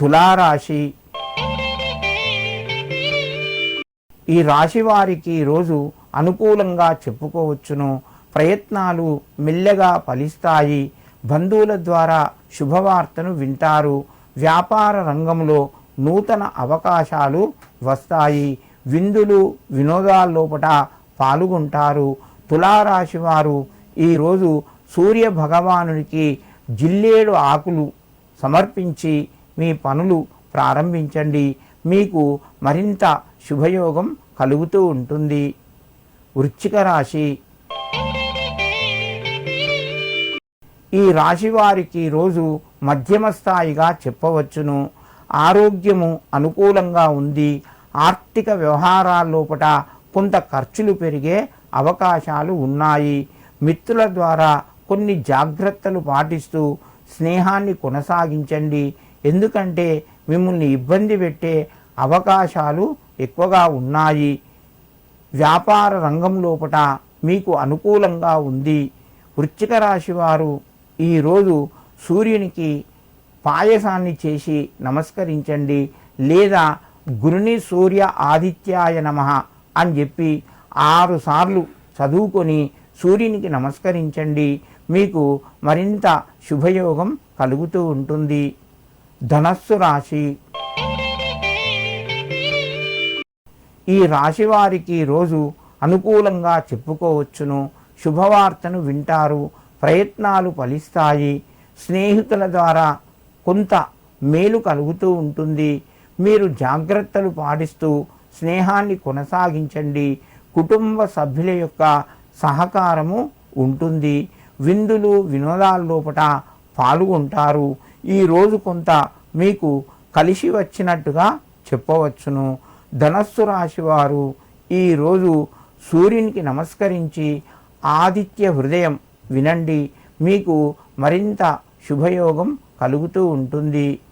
తులారాశి. ఈ రాశి వారికి రోజు అనుకూలంగా చెప్పుకోవచ్చును. ప్రయత్నాలు మెల్లగా ఫలిస్తాయి. బంధువుల ద్వారా శుభవార్తను వింటారు. వ్యాపార రంగంలో నూతన అవకాశాలు వస్తాయి. విందులు వినోదాల్లోపట పాల్గొంటారు. తులారాశి వారు ఈరోజు సూర్య భగవానునికి జిల్లేడు ఆకులు సమర్పించి మీ పనులు ప్రారంభించండి. మీకు మరింత శుభయోగం కలుగుతూ ఉంటుంది. వృశ్చిక రాశి. ఈ రాశి వారికి రోజు మధ్యమ స్థాయిగా చెప్పవచ్చును. ఆరోగ్యము అనుకూలంగా ఉంది. ఆర్థిక వ్యవహారాల్లోపట కొంత ఖర్చులు పెరిగే అవకాశాలు ఉన్నాయి. మిత్రుల ద్వారా కొన్ని జాగ్రత్తలు పాటిస్తూ స్నేహాన్ని కొనసాగించండి. ఎందుకంటే మిమ్మల్ని ఇబ్బంది పెట్టే అవకాశాలు ఎక్కువగా ఉన్నాయి. వ్యాపార రంగం లోపల మీకు అనుకూలంగా ఉంది. వృశ్చిక రాశి వారు ఈరోజు సూర్యునికి పాయసాన్ని చేసి నమస్కరించండి. లేదా గురుని సూర్య ఆదిత్యాయ నమ అని చెప్పి ఆరు సార్లు చదువుకొని సూర్యునికి నమస్కరించండి. మీకు మరింత శుభయోగం కలుగుతూ ఉంటుంది. ధనస్సు రాశి. ఈ రాశి వారికి రోజు అనుకూలంగా చెప్పుకోవచ్చును. శుభవార్తను వింటారు. ప్రయత్నాలు ఫలిస్తాయి. స్నేహితుల ద్వారా కొంత మేలు కలుగుతూ ఉంటుంది. మీరు జాగ్రత్తలు పాటిస్తూ స్నేహాన్ని కొనసాగించండి. కుటుంబ సభ్యుల యొక్క సహకారము ఉంటుంది. విందులు వినోదాల లోపట పాల్గొంటారు. ఈరోజు కొంత మీకు కలిసి వచ్చినట్టుగా చెప్పవచ్చును. ధనస్సు రాశి వారు ఈరోజు సూర్యునికి నమస్కరించి ఆదిత్య హృదయం వినండి. మీకు మరింత శుభయోగం కలుగుతూ ఉంటుంది.